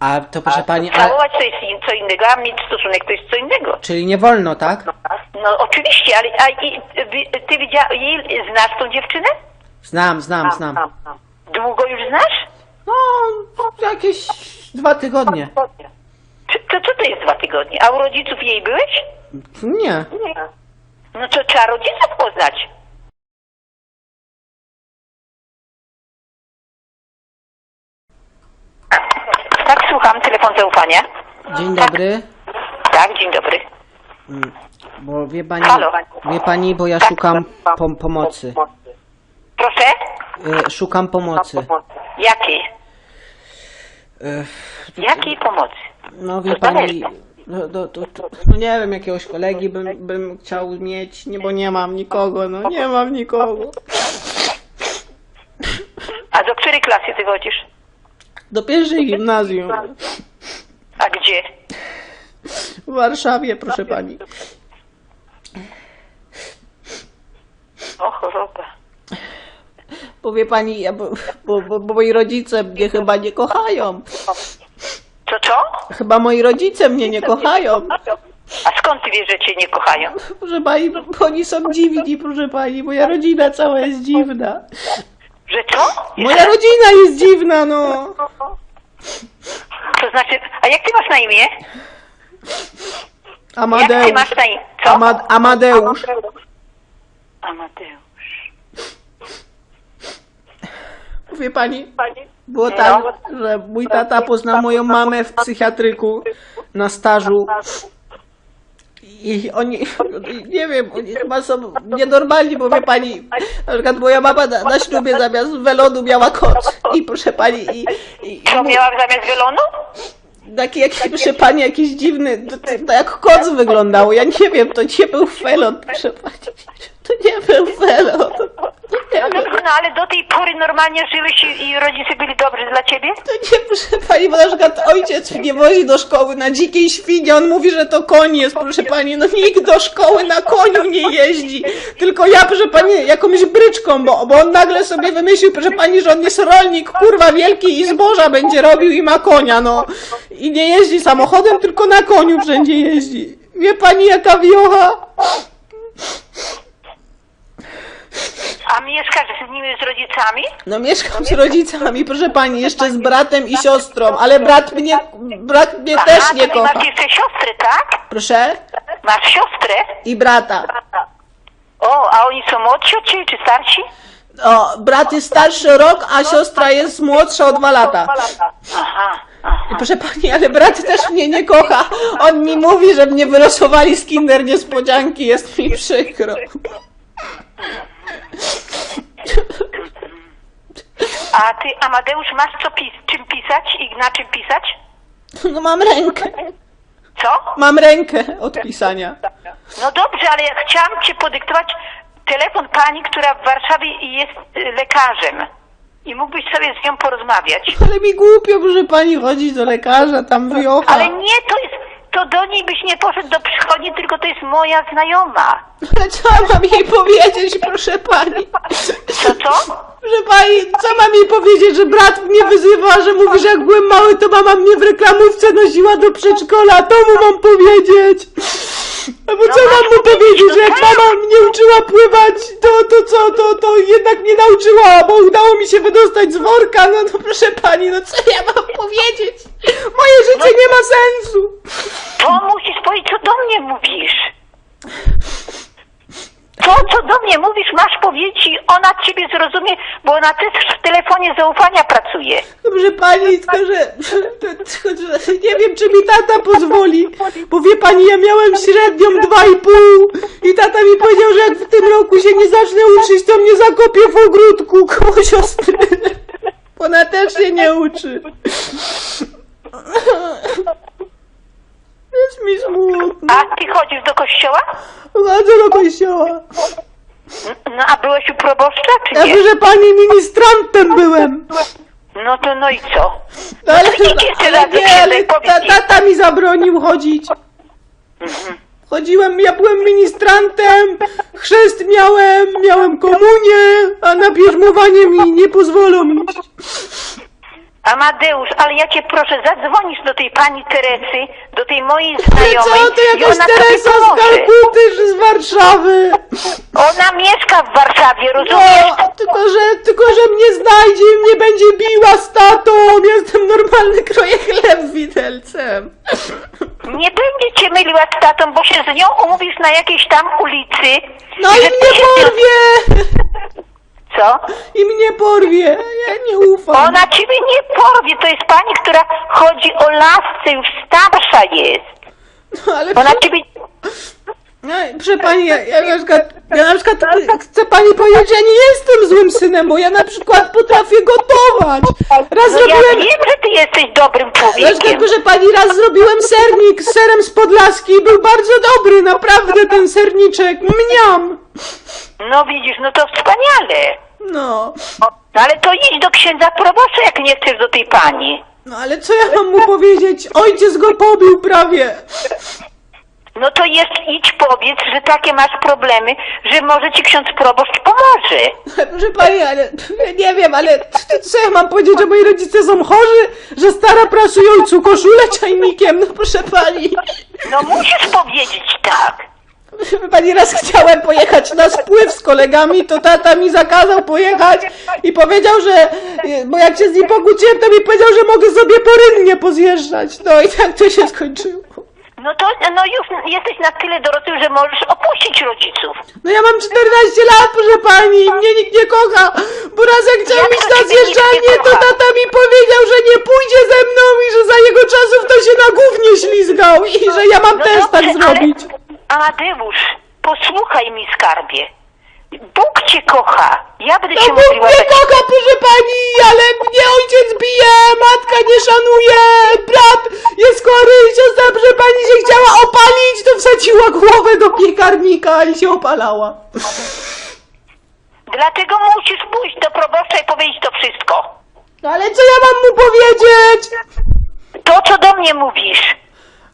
A to proszę pani, a, Całować to jest in- co innego, a mieć stosunek to jest co innego. czyli nie wolno, tak? No oczywiście, ale a, i, wy- ty widziała, jej, znasz tą dziewczynę? Znam, znam, znam. Długo już znasz? No, jakieś dwa tygodnie. Czy, to co to jest dwa tygodnie? A u rodziców jej byłeś? Nie. No to trzeba rodziców poznać. Słucham, telefon zaufania. Dzień dobry. Tak, dzień dobry. Mm, Bo wie pani, Halo. wie pani, bo ja szukam pom pomocy. Proszę? E, szukam pomocy. Jakiej? E, Jakiej pomocy? no wie pani, no, to, to, to, no nie wiem, jakiegoś kolegi bym, bym chciał mieć, nie, bo nie mam nikogo, no nie mam nikogo. A do której klasy ty chodzisz? Do pierwszej gimnazjum A gdzie? w Warszawie, proszę pani. O choroba. Bo wie pani, ja, bo, bo, bo, bo moi rodzice mnie chyba nie kochają. Co, co? Chyba moi rodzice mnie nie kochają. A skąd ty wiesz, że cię nie kochają? Proszę pani, bo oni są dziwni, proszę pani. Moja rodzina cała jest dziwna. Że co? Moja rodzina jest dziwna, no. To znaczy, a jak ty masz na imię? Jak ty Amadeusz. masz na imię? Co? Ama Amadeusz. Amadeusz. Wie pani, było tak, że mój tata poznał moją mamę w psychiatryku na stażu. I oni, nie wiem, oni chyba są nienormalni, bo wie pani, na przykład moja mama na, na ślubie zamiast welonu miała koc. I proszę pani, i, i, Co miała zamiast welonu? Taki jakiś, proszę pani, jakiś dziwny, to, to, to jak koc wyglądało, ja nie wiem, to nie był felon, proszę pani, to nie był felon. No dobrze, no ale do tej pory normalnie żyłeś i, i rodzice byli dobrzy dla ciebie? To nie, proszę pani, bo na przykład ojciec mnie wozi do szkoły na dzikiej świnie, on mówi, że to koń jest, proszę pani, no nikt do szkoły na koniu nie jeździ, tylko ja, proszę pani, jakąś bryczką, bo, bo on nagle sobie wymyślił, proszę pani, że on jest rolnik, kurwa wielki i zboża będzie robił i ma konia, no. I nie jeździ samochodem, tylko na koniu wszędzie jeździ. Wie pani, jaka wiocha? A mieszkasz z nimi, z rodzicami? No mieszkam z rodzicami, proszę pani, jeszcze z bratem i siostrą, ale brat mnie, brat mnie też nie kocha. masz jeszcze siostrę, tak? Proszę? Masz siostrę? I brata. O, a oni są młodsi od ciebie, czy starsi? O, brat jest starszy o rok, a siostra jest młodsza o dwa lata. Aha, aha. Proszę pani, ale brat też mnie nie kocha. On mi mówi, że mnie wylosowali z kinder niespodzianki, jest mi przykro. A ty, Amadeusz, masz co pis czym pisać i na czym pisać? No mam rękę, Co? mam rękę od pisania. No dobrze, ale ja chciałam cię podyktować telefon pani, która w Warszawie jest lekarzem. I mógłbyś sobie z nią porozmawiać. Ale mi głupio, proszę pani, chodzić do lekarza, tam wiocha. Ale nie, to jest, to do niej byś nie poszedł do przychodni, tylko to jest moja znajoma. Ale co mam jej powiedzieć, proszę pani? Co, co? Proszę pani, co mam jej powiedzieć, że brat mnie wyzywa, że mówi, że jak byłem mały, to mama mnie w reklamówce nosiła do przedszkola, to mu mam powiedzieć. Albo co No mam mu powiedzieć, że jak mama mnie uczyła pływać, to, to co, to, to jednak mnie nauczyła, bo udało mi się wydostać z worka, no, no proszę pani, no co ja mam powiedzieć? Moje życie nie ma sensu. To musisz powiedzieć, co do mnie mówisz. To, co do mnie mówisz, masz powiedzieć i ona ciebie zrozumie, bo ona też w telefonie zaufania pracuje. Dobrze pani, tylko że, że nie wiem, czy mi tata pozwoli, bo wie pani, ja miałem średnią 2,5 i tata mi powiedział, że jak w tym roku się nie zacznę uczyć, to mnie zakopie w ogródku koło siostry. Bo ona też się nie uczy. Jest mi smutno. A ty chodzisz do kościoła? Chodzę do kościoła. No a byłeś u proboszcza, czy Ja nie? proszę pani, ministrantem byłem. No to no i co? No, ale, to idź jeszcze ale raz do nie, księdza ale powiedz ta, jej. tata mi zabronił chodzić. Chodziłem, ja byłem ministrantem, chrzest miałem, miałem komunię, a na bierzmowanie mi nie pozwolą iść. Amadeusz, ale ja cię proszę, zadzwonisz do tej pani Teresy, do tej mojej znajomej co, to i jakaś ona Teresa z pomoże. Kalkuty czy z Warszawy? Ona mieszka w Warszawie, rozumiesz? No, tylko że, tylko że mnie znajdzie i mnie będzie biła z tatą. Jestem normalny, kroję chleb widelcem. Nie będzie cię myliła z tatą, bo się z nią umówisz na jakiejś tam ulicy. No i że ty mnie się porwie! Co? I mnie porwie. Ja nie ufam. Ona ciebie nie porwie, to jest pani, która chodzi o lasce, już starsza jest. No, ale Ona przy- ciebie... No, proszę pani, ja, ja na przykład, ja na przykład chcę pani powiedzieć, że ja nie jestem złym synem, bo ja na przykład potrafię gotować. Raz No ja zrobiłem, wiem, że ty jesteś dobrym na człowiekiem. przykład, proszę pani, raz zrobiłem sernik z serem z Podlaski i był bardzo dobry, naprawdę ten serniczek, mniam. No widzisz, no to wspaniale. No, No ale to idź do księdza proboszcza, jak nie chcesz do tej pani. no ale co ja mam mu powiedzieć? Ojciec go pobił prawie. No to jeszcze idź powiedz, że takie masz problemy, że może ci ksiądz proboszcz pomoże. Proszę pani, ale nie wiem, ale co ja mam powiedzieć, że moi rodzice są chorzy, że stara prasuje ojcu koszulę czajnikiem, no proszę pani. No musisz powiedzieć tak. Wie Pani, raz chciałem pojechać na spływ z kolegami, to tata mi zakazał pojechać i powiedział, że, bo jak się z nim pokłóciłem, to mi powiedział, że mogę sobie po rynnie pozjeżdżać. No i tak to się skończyło. No to no już jesteś na tyle dorosły, że możesz opuścić rodziców. No ja mam 14 lat, proszę pani, mnie nikt nie kocha, bo raz jak chciałem iść na zjeżdżalnię, to tata mi powiedział, że nie pójdzie ze mną i że za jego czasów to się na gównie ślizgał i że ja mam No też tak dobrze, zrobić. Ale, Amadeusz, posłuchaj mi skarbie. Bóg cię kocha. Ja będę No się Bóg modliła mnie za kocha, proszę pani, ale mnie ojciec bije, matka nie szanuje, brat jest chory, siostra, proszę pani się chciała opalić, to wsadziła głowę do piekarnika i się opalała. Dlatego musisz pójść do proboszcza i powiedzieć to wszystko. No ale co ja mam mu powiedzieć? To, co do mnie mówisz.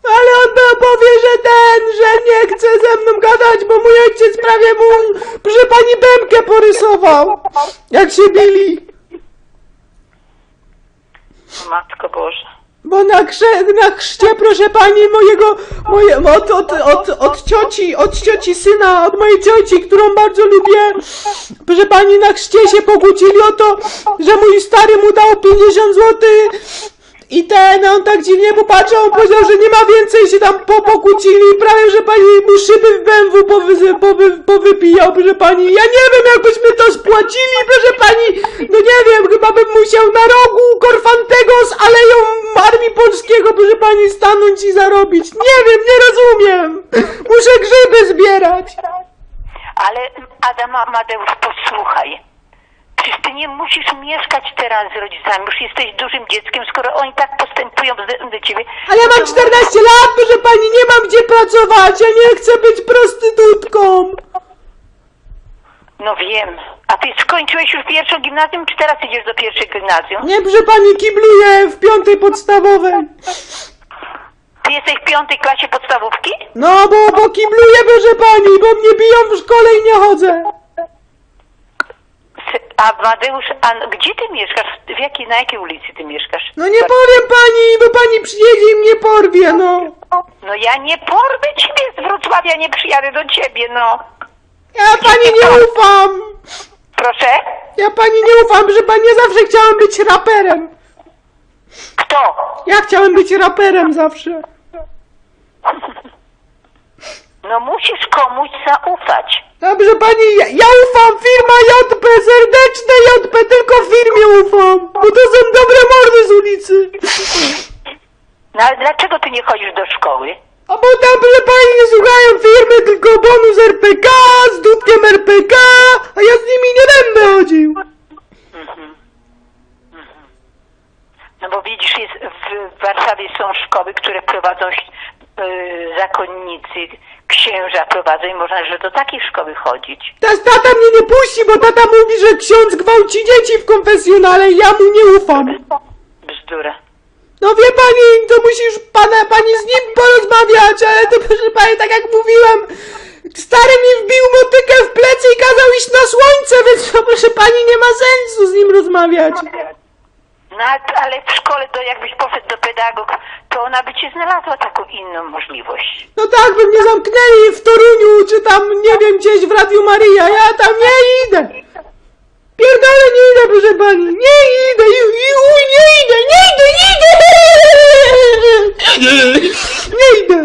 Ale on powie, że ten, że nie chce ze mną gadać, bo mój ojciec prawie mu, proszę pani, bębkę porysował, jak się bili. Matko Boże. Bo na, krze, na chrzcie, proszę pani, mojego, moje, od, od, od, od cioci, od cioci syna, od mojej cioci, którą bardzo lubię, proszę pani, na chrzcie się pokłócili o to, że mój stary mu dał 50 złotych i ten, on tak dziwnie popatrzył, on powiedział, że nie ma więcej, się tam po, pokłócili, prawie, że pani mu szyby w BMW powy, powy, powybijał, proszę pani, ja nie wiem, jakbyśmy to spłacili, proszę pani, no nie wiem, chyba bym musiał na rogu Korfantego z Aleją Armii Polskiego, proszę pani, stanąć i zarobić, nie wiem, nie rozumiem, muszę grzyby zbierać. Ale Adam Amadeusz, posłuchaj. Przecież ty nie musisz mieszkać teraz z rodzicami, już jesteś dużym dzieckiem, skoro oni tak postępują do, ciebie. Ale ja mam 14 lat, proszę pani, nie mam gdzie pracować, ja nie chcę być prostytutką. No wiem. A ty skończyłeś już pierwszą gimnazjum, czy teraz idziesz do pierwszej gimnazjum? Nie, proszę pani, kibluję w piątej podstawowej. Ty jesteś w piątej klasie podstawówki? No, bo, bo kibluję, proszę pani, bo mnie biją w szkole i nie chodzę. Amadeusz, a gdzie ty mieszkasz? W jakiej, na jakiej ulicy ty mieszkasz? No nie powiem pani, bo pani przyjedzie i mnie porwie, no. No ja nie porwę ciebie z Wrocławia, nie przyjadę do ciebie, no. Ja pani nie ufam. Proszę? Ja pani nie ufam, że pani ja zawsze chciałem być raperem. Kto? Ja chciałem być raperem zawsze. No musisz komuś zaufać. Dobrze pani, ja, ja ufam, firma JP, serdeczne JP, tylko firmie ufam, bo to są dobre mordy z ulicy. No ale dlaczego ty nie chodzisz do szkoły? A bo tam, proszę pani, nie słuchają firmy, tylko bonus RPK, z dudkiem RPK, a ja z nimi nie będę chodził. No bo widzisz, jest w Warszawie są szkoły, które prowadzą yy, zakonnicy, księża prowadzą i można, że do takiej szkoły chodzić. Teraz tata mnie nie puści, bo tata mówi, że ksiądz gwałci dzieci w konfesjonale i ja mu nie ufam. Bzdura. No wie pani, to musisz pana, pani z nim porozmawiać, ale to proszę pani, tak jak mówiłem, stary mi wbił motykę w plecy i kazał iść na słońce, więc to proszę pani nie ma sensu z nim rozmawiać. No ale, w szkole, to jakbyś poszedł do pedagog, to ona by ci znalazła taką inną możliwość. No tak, by mnie zamknęli w Toruniu, czy tam, nie wiem, gdzieś w Radiu Maria, ja tam nie idę. Pierdolę, nie idę, proszę pani, nie idę, i, i, uj, nie idę, nie idę, nie idę! Nie idę.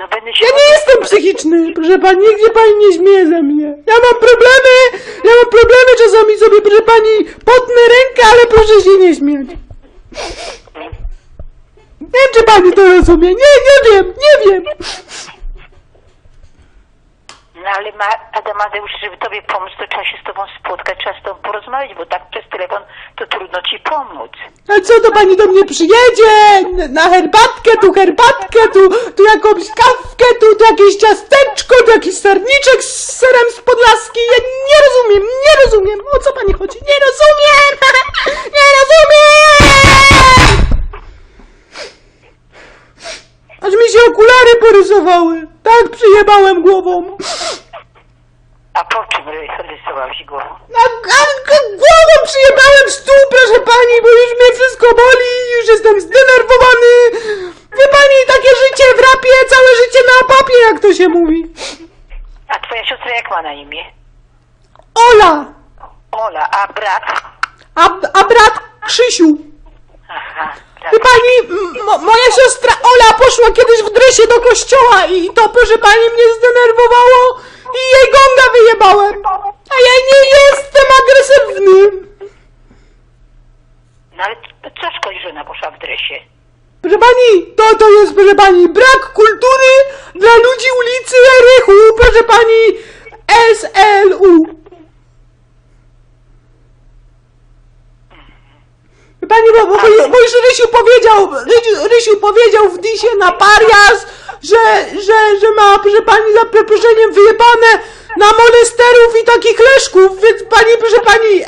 No będę się... Ja nie jestem psychiczny, proszę pani, nigdzie pani nie śmieje ze mnie. Ja mam problemy, ja mam problemy czasami sobie, proszę pani, potnę rękę, ale proszę się nie śmiać. Nie wiem, czy pani to rozumie, nie, nie wiem, nie wiem. No ale ma, Adamadeusz, żeby tobie pomóc, to trzeba się z tobą spotkać, trzeba z tobą porozmawiać, bo tak przez telefon to trudno ci pomóc. A co to pani do mnie przyjedzie? Na herbatkę, tu herbatkę, tu, tu jakąś kawkę, tu, tu jakieś ciasteczko, tu jakiś serniczek z serem z Podlaski. Ja nie rozumiem, nie rozumiem. O co pani chodzi? Nie rozumiem! Nie rozumiem! Aż mi się okulary porysowały. Tak przyjebałem głową. A po czym rysowałeś głową? Na, a, a, głową przyjebałem w stół, proszę pani, bo już mnie wszystko boli, już jestem zdenerwowany. Wie pani, takie życie w rapie, całe życie na papie, jak to się mówi. A twoja siostra jak ma na imię? Ola, Ola, a brat? a, a brat Krzysiu. Aha. Wie pani, mo, moja siostra Ola poszła kiedyś w dresie do kościoła i to, proszę pani, mnie zdenerwowało i jej gonga wyjebałem. A ja nie jestem agresywny. No ale co szkodzi, że ona poszła w dresie? Proszę pani, to to jest, proszę pani, brak kultury dla ludzi ulicy Erychu, proszę pani, SLU. Wie Pani, bo, bo, już Rysiu powiedział, Rysiu, Rysiu powiedział w Disie na parias, że, że, że ma, proszę pani, za przeproszeniem wyjebane na molesterów i takich leszków, więc pani, proszę pani,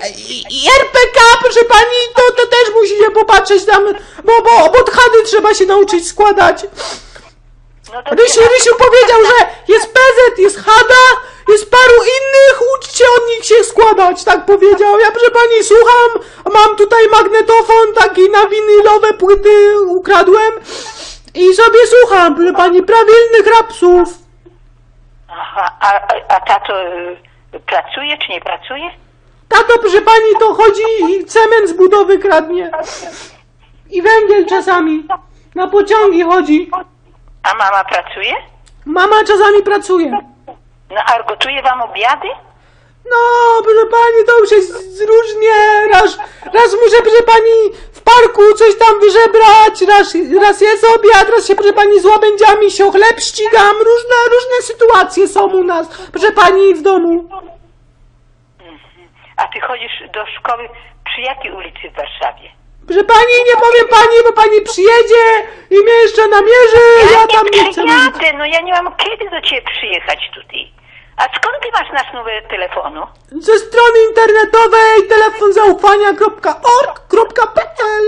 i, RPK, proszę pani, to, to też musi się popatrzeć tam, bo, bo obodchady trzeba się nauczyć składać. No Rysiu, Rysiu powiedział, że jest PZ, jest HADA, jest paru innych, uczcie od nich się składać, tak powiedział. Ja proszę pani słucham, mam tutaj magnetofon taki na winylowe płyty ukradłem i sobie słucham, proszę pani, prawilnych rapsów. Aha, a, a, a tato y, pracuje czy nie pracuje? Tato, proszę pani, to chodzi i cement z budowy kradnie. I węgiel czasami. Na pociągi chodzi. A mama pracuje? Mama czasami pracuje. No a gotuje wam obiady? No, proszę pani, to już jest różnie. Raz, raz muszę, proszę pani, w parku coś tam wyżebrać, raz, raz jest obiad, raz się, proszę pani, z łabędziami się o chleb ścigam. Różne, różne sytuacje są u nas, proszę pani, w domu. A ty chodzisz do szkoły przy jakiej ulicy w Warszawie? Proszę pani, nie powiem pani, bo pani przyjedzie i mnie jeszcze namierzy, ja tam nie chcę. przyjadę, no ja nie mam kiedy do ciebie przyjechać tutaj. A skąd ty masz nasz numer telefonu? Ze strony internetowej telefon zaufania.org.pl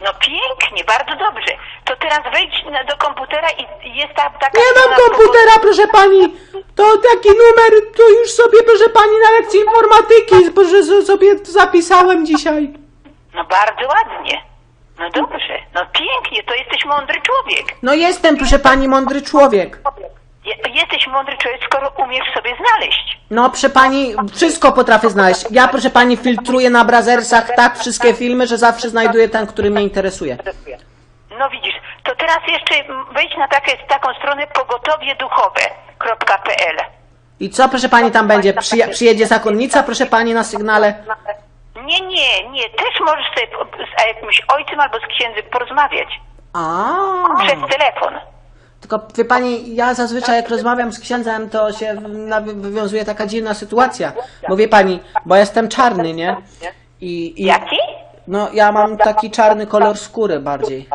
No pięknie, bardzo dobrze. To teraz wejdź na, do komputera i i jest tam taka... Nie mam komputera, proszę pani. To taki numer, to już sobie, proszę pani, na lekcji informatyki, proszę so- sobie zapisałem dzisiaj. No bardzo ładnie. No dobrze, no pięknie, to jesteś mądry człowiek. No jestem, proszę pani, mądry człowiek. Je, jesteś mądry człowiek, skoro umiesz sobie znaleźć. No, proszę pani, wszystko potrafię znaleźć. Ja, proszę pani, filtruję na Brazersach tak wszystkie filmy, że zawsze znajduję ten, który mnie interesuje. No widzisz, to teraz jeszcze wejdź na takie, taką stronę pogotowieduchowe.pl I co, proszę pani, tam będzie? Przyja- przyjedzie zakonnica, proszę pani, na sygnale? Nie, nie, nie, też możesz sobie z jakimś ojcem albo z księdzem porozmawiać A. przez telefon. Tylko wie pani, ja zazwyczaj jak rozmawiam z księdzem, to się wywiązuje taka dziwna sytuacja. Bo wie pani, bo jestem czarny, nie? I, i Jaki? no ja mam taki czarny kolor skóry bardziej.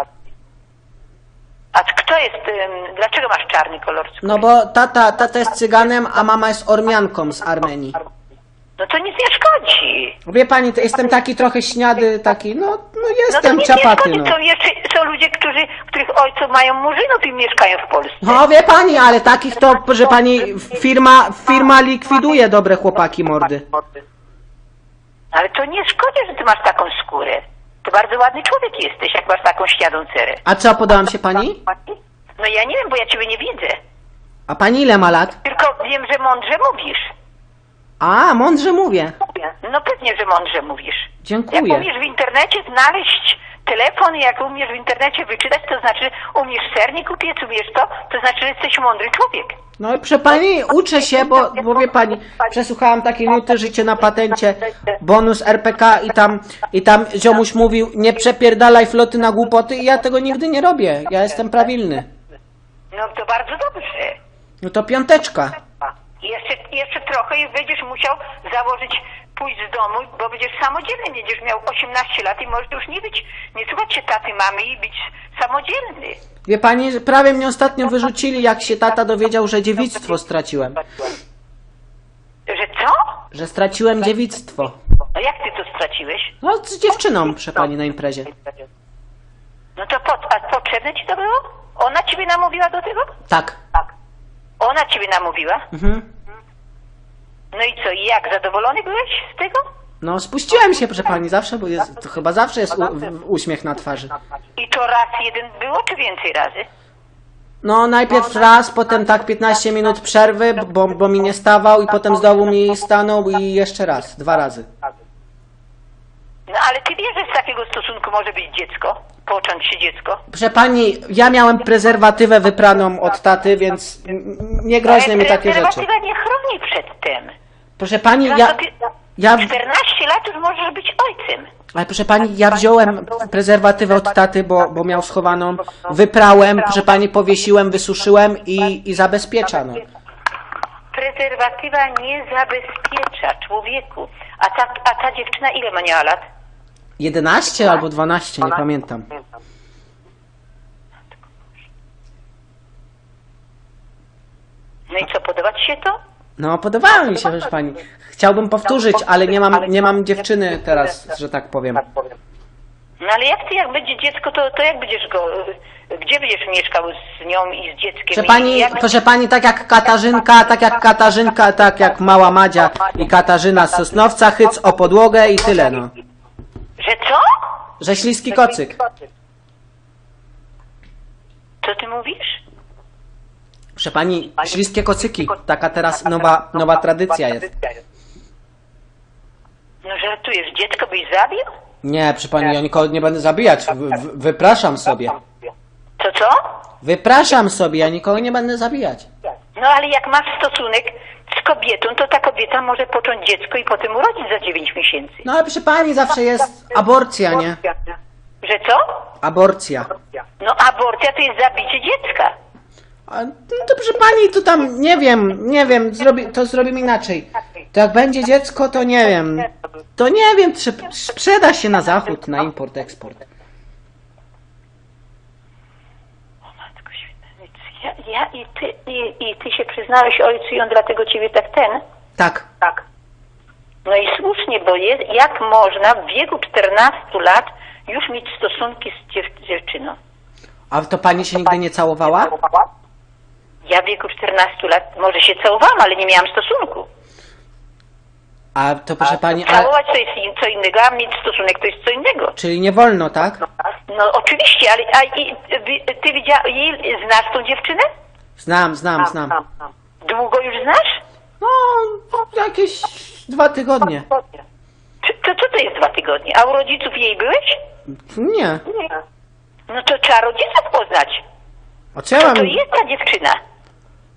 A kto jest, ym, dlaczego masz czarny kolor skóry? No bo tata, tata jest cyganem, a mama jest Ormianką z Armenii. No to nic nie szkodzi. Wie pani, to jestem taki trochę śniady, taki, no, no No to jestem nic nie ciapaty, szkodzi. no. Są jeszcze są ludzie, którzy, których ojców mają murzynów i mieszkają w Polsce. No wie pani, ale takich to, że pani, firma, firma likwiduje dobre chłopaki mordy. Ale to nie szkodzi, że ty masz taką skórę. To bardzo ładny człowiek jesteś, jak masz taką śniadą cerę. A co, podałam się pani? No ja nie wiem, bo ja ciebie nie widzę. A pani ile ma lat? Tylko wiem, że mądrze mówisz. A, mądrze mówię. No pewnie, że mądrze mówisz. Dziękuję. Jak umiesz w internecie znaleźć telefon, jak umiesz w internecie wyczytać, to znaczy umiesz sernik upiec, umiesz to, to znaczy, że jesteś mądry człowiek. No i proszę pani, uczę się, bo, bo wie pani, przesłuchałam takie nuty Życie na patencie, bonus RPK i tam, i tam ziomuś mówił, nie przepierdalaj floty na głupoty i ja tego nigdy nie robię, ja jestem prawilny. No to bardzo dobrze. No to piąteczka. Jeszcze, jeszcze trochę i będziesz musiał założyć, pójść z domu, bo będziesz samodzielny, będziesz miał 18 lat i możesz już nie być, nie słuchać się taty, mamy i być samodzielny. Wie pani, że prawie mnie ostatnio wyrzucili, jak się tata dowiedział, że dziewictwo straciłem. Że co? Że straciłem dziewictwo. No jak ty to straciłeś? No z dziewczyną, proszę pani, na imprezie. No to po, a potrzebne ci to było? Ona ciebie namówiła do tego? Tak. Ona ciebie namówiła? Mhm. No i co, i jak, zadowolony byłeś z tego? No spuściłem się, proszę pani, zawsze, bo jest, to chyba zawsze jest u, uśmiech na twarzy. I to raz jeden było, czy więcej razy? No najpierw raz, potem tak 15 minut przerwy, bo, bo mi nie stawał i potem znowu mi stanął i jeszcze raz, dwa razy. No ale ty wiesz, że z takiego stosunku może być dziecko? Począć się dziecko? Proszę pani, ja miałem prezerwatywę wypraną od taty, więc n- nie groźne mi takie rzeczy. prezerwatywa nie chroni przed tym. Proszę pani, ja, ja, 14 lat już możesz być ojcem. ale proszę pani, ja wziąłem prezerwatywę od taty, bo, bo miał schowaną, wyprałem, proszę pani, powiesiłem, wysuszyłem i, i zabezpiecza, no. Prezerwatywa nie zabezpiecza człowieku. A ta, a ta dziewczyna ile ma miała lat? 11 albo 12, nie pamiętam. No i co, podoba ci się to? No, podobało mi się, proszę pani. Chciałbym powtórzyć, ale nie mam, nie mam dziewczyny teraz, że tak powiem. No ale jak ty, jak będzie dziecko, to, to jak będziesz go, gdzie będziesz mieszkał z nią i z dzieckiem? Proszę I pani, jak proszę pani, tak jak Katarzynka, tak jak Katarzynka, tak jak mała Madzia i Katarzyna z Sosnowca, chyc o podłogę i tyle, no. Że co? Że śliski kocyk. Co ty mówisz? Proszę pani, śliskie kocyki, taka teraz nowa, nowa tradycja jest. No żartujesz, dziecko byś zabił? Nie, proszę pani, ja nikogo nie będę zabijać, wy, wy, wypraszam sobie. To co? Wypraszam sobie, ja nikogo nie będę zabijać. No ale jak masz stosunek z kobietą, to ta kobieta może począć dziecko i potem urodzić za 9 miesięcy. No ale proszę pani, zawsze jest aborcja, nie? Że co? Aborcja. No aborcja to jest zabicie dziecka. A, no to proszę pani, to tam, nie wiem, nie wiem, zrobi, to zrobimy inaczej. To jak będzie dziecko, to nie wiem. To nie wiem, trze- sprzeda się na zachód, na import, eksport. Matko święta, więc ja, ja i, ty, i, i ty się przyznałeś ojcu i on dlatego ciebie tak ten? Tak. Tak. No i słusznie, bo jest, jak można w wieku 14 lat już mieć stosunki z dziew, dziewczyną? A to pani się nigdy nie całowała? Ja w wieku 14 lat może się całowałam, ale nie miałam stosunku. A to proszę pani, a, Całować to jest in- co innego, a mieć stosunek to jest co innego. czyli nie wolno, tak? No oczywiście, ale a, i, wy- ty widziała, jej, znasz tą dziewczynę? Znam, znam, znam. Długo już znasz? No, jakieś dwa tygodnie. Czy, to co to jest dwa tygodnie? A u rodziców jej byłeś? Nie. No to trzeba rodziców poznać. A co ja Co mam... to jest ta dziewczyna?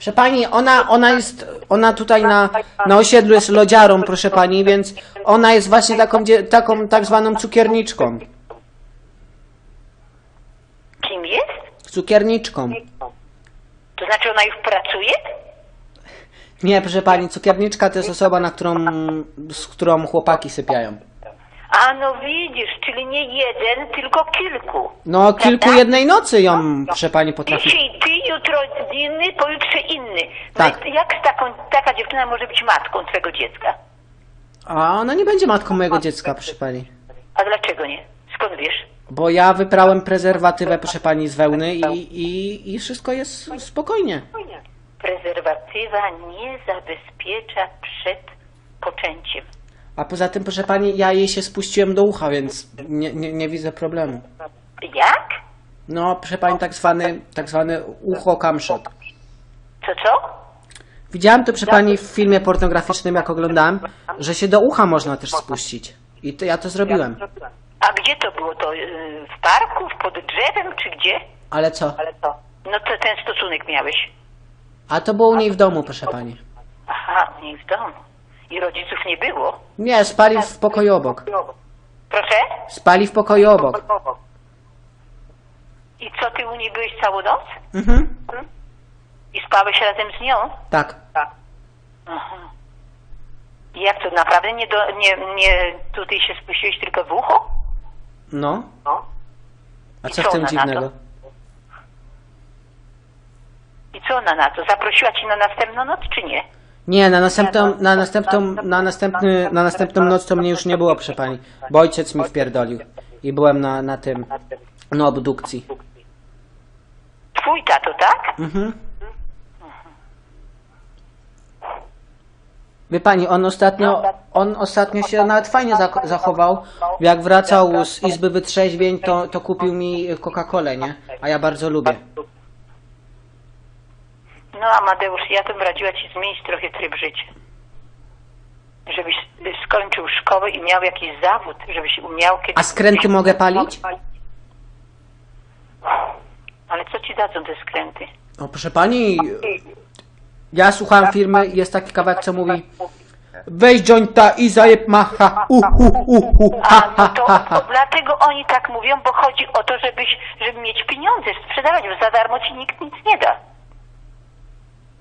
Proszę pani, ona, ona jest, ona tutaj na, na osiedlu jest lodziarą, proszę pani, więc ona jest właśnie taką, dzie- taką tak zwaną cukierniczką. Kim jest? Cukierniczką. To znaczy ona już pracuje? Nie, proszę pani, cukierniczka to jest osoba, na którą, z którą chłopaki sypiają. A no widzisz, czyli nie jeden, tylko kilku. No, kilku jednej nocy ją, proszę pani, potrafi. Dzisiaj ty, jutro inny, pojutrze inny. No Tak. i jak z taką, taka dziewczyna może być matką twego dziecka? A ona nie będzie matką mojego dziecka, proszę pani. A dlaczego nie? Skąd wiesz? Bo ja wyprałem prezerwatywę, proszę pani, z wełny i, i, i wszystko jest spokojnie. Prezerwatywa nie zabezpiecza przed poczęciem. A poza tym, proszę pani, ja jej się spuściłem do ucha, więc nie, nie, nie widzę problemu. Jak? No, proszę pani, tak zwany, tak zwany ucho camshot. Co, co? Widziałem to, proszę pani, w filmie pornograficznym, jak oglądałem, że się do ucha można też spuścić. I to, ja to zrobiłem. A gdzie to było? To yy, w parku, pod drzewem, czy gdzie? Ale co? Ale co? No to ten stosunek miałeś. A to było u niej w domu, proszę pani. Aha, u niej w domu. I rodziców nie było? Nie, spali w pokoju obok. Proszę? Spali w pokoju obok. I co, ty u niej byłeś całą noc? Mhm. I spałeś razem z nią? Tak. Aha. I jak to, naprawdę nie, do, nie, nie tutaj się spuściłeś tylko w ucho? No. No. A I co w tym ona na dziwnego? I co ona na to? Zaprosiła cię na następną noc, czy nie? Nie, na następną, na następną, na następny, na następną noc to mnie już nie było, proszę pani. Bo ojciec mi wpierdolił. I byłem na, na tym, na obdukcji. Twój tato, tak? Mhm. Wie pani, on ostatnio, on ostatnio się nawet fajnie zak- zachował. Jak wracał z izby wytrzeźwień, to, to kupił mi Coca-Colę, nie? A ja bardzo lubię. No Amadeusz, ja bym radziła ci zmienić trochę tryb życia. Żebyś y, skończył szkołę i miał jakiś zawód, żebyś umiał kiedyś... A skręty mogę palić? Ale co ci dadzą te skręty? O, proszę pani, ja słuchałem firmy, jest taki kawałek, co mówi Weź jointa i zajeb macha, u, u, u, u, A, ha, no ha, to, ha, ha. to dlatego oni tak mówią, bo chodzi o to, żebyś, żeby mieć pieniądze, sprzedawać, bo za darmo ci nikt nic nie da.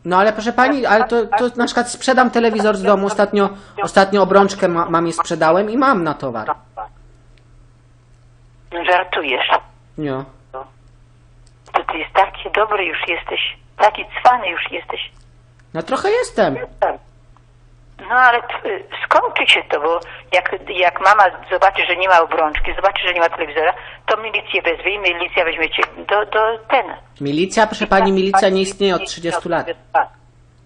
No ale proszę pani, ale to, to na przykład sprzedam telewizor z domu, ostatnio, ostatnio obrączkę ma, mamie sprzedałem i mam na towar. No żartujesz. Nie. To ty jest taki dobry już jesteś, taki cwany już jesteś. No trochę jestem. No ale t- y, skończy się to, bo jak, jak mama zobaczy, że nie ma obrączki, zobaczy, że nie ma telewizora, to milicję wezwie i milicja weźmie cię do, do ten. Milicja, proszę pani, milicja nie istnieje od 30 lat.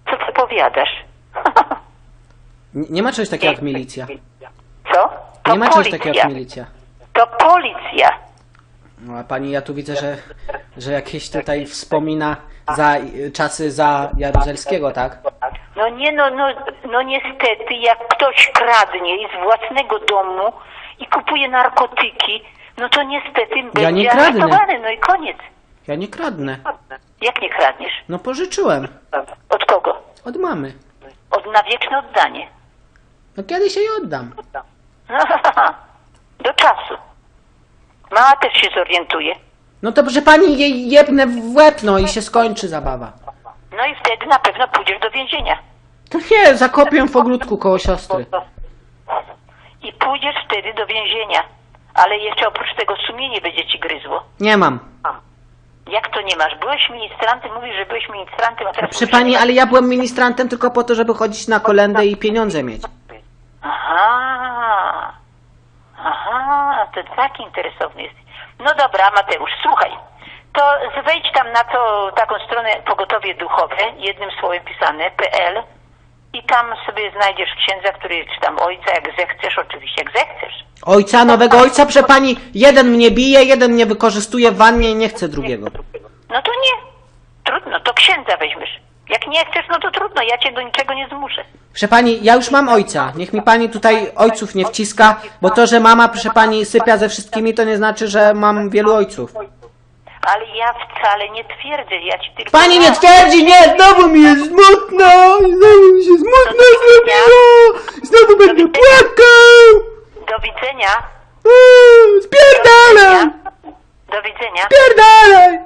Co ty powiadasz? N- Nie ma czegoś takiego jak milicja. Co? To Nie ma czegoś policja. takiego jak milicja. To policja. No a pani, ja tu widzę, że, że jakieś tutaj wspomina za czasy za Jaruzelskiego, tak? No nie, no, no, no niestety, jak ktoś kradnie z własnego domu i kupuje narkotyki, no to niestety będzie nie kradnę. aresztowany, no i koniec. Ja nie kradnę. Jak nie kradniesz? No pożyczyłem. Od kogo? Od mamy. Od na wieczne oddanie. No kiedy się jej oddam? Do czasu. Mama też się zorientuje. No to proszę pani, jej jebnę w łeb, no i się skończy zabawa. No i wtedy na pewno pójdziesz do więzienia. To nie, zakopię w ogródku koło siostry. I pójdziesz wtedy do więzienia. Ale jeszcze oprócz tego sumienie będzie ci gryzło. Nie mam. Jak to nie masz? Byłeś ministrantem, mówisz, że byłeś ministrantem, a teraz... Proszę pani, ale ja byłem ministrantem tylko po to, żeby chodzić na kolendę i pieniądze mieć. Aha. Aha, to taki interesowny jest. No dobra, Mateusz, słuchaj. To wejdź tam na to, taką stronę pogotowie duchowe, jednym słowem pisane, pl i tam sobie znajdziesz księdza, który, czy tam ojca, jak zechcesz, oczywiście, jak zechcesz. Ojca, nowego ojca, proszę pani, jeden mnie bije, jeden mnie wykorzystuje w wannie i nie chce drugiego. No to nie. Trudno, to księdza weźmiesz. Jak nie chcesz, no to trudno, ja cię do niczego nie zmuszę. Proszę pani, ja już mam ojca. Niech mi pani tutaj ojców nie wciska, bo to, że mama, proszę pani, sypia ze wszystkimi, to nie znaczy, że mam wielu ojców. Ale ja wcale nie twierdzę, ja ci tylko... Pani nie twierdzi, nie, znowu mi jest smutno, znowu mi się smutno zrobiło, znowu będę płakał, Do widzenia. Eee, spierdalaj, Do widzenia. spierdalaj.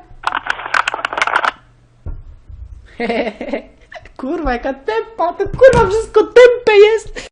Kurwa, jaka tempa, to kurwa wszystko tempe jest.